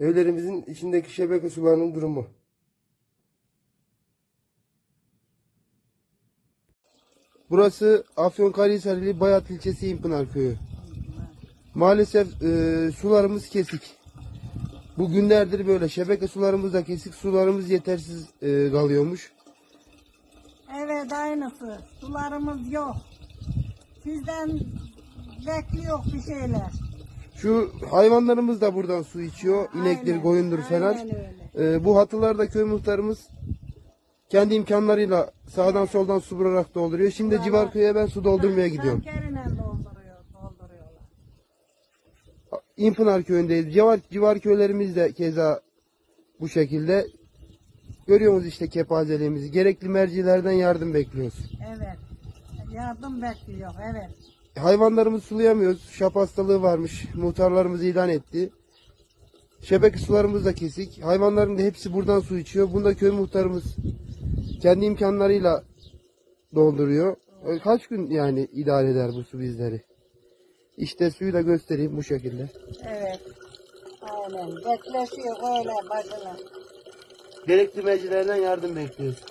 Evlerimizin içindeki şebeke sularının durumu. Burası Afyonkarahisar ili Bayat ilçesi İmpınar köyü. Maalesef e, sularımız kesik. Bu günlerdir böyle şebeke sularımız da kesik, sularımız yetersiz e, kalıyormuş. Evet aynısı. Sularımız yok. Sizden bekliyor bir şeyler. Şu hayvanlarımız da buradan su içiyor. İnektir, Aynen, koyundur falan. aynen öyle. E, bu hatılarda köy muhtarımız kendi imkanlarıyla sağdan soldan su vurarak dolduruyor. Şimdi civar köye ben su doldurmaya gidiyorum. Dolduruyor. İmpınar köyündeyiz. Civar, civar köylerimiz de keza bu şekilde. Görüyorsunuz işte kepazeliğimizi. Gerekli mercilerden yardım bekliyoruz. Evet. Yardım bekliyor, evet. Hayvanlarımızı sulayamıyoruz. Şap hastalığı varmış. Muhtarlarımız ilan etti. Şebeke sularımız da kesik. Hayvanların da hepsi buradan su içiyor. Bunda köy muhtarımız kendi imkanlarıyla dolduruyor. E, Kaç gün yani idare eder bu su bizleri? İşte suyu da göstereyim bu şekilde. Evet. Aynen. Bekleşiyor öyle başına. Gerekli mercilerden yardım bekliyoruz.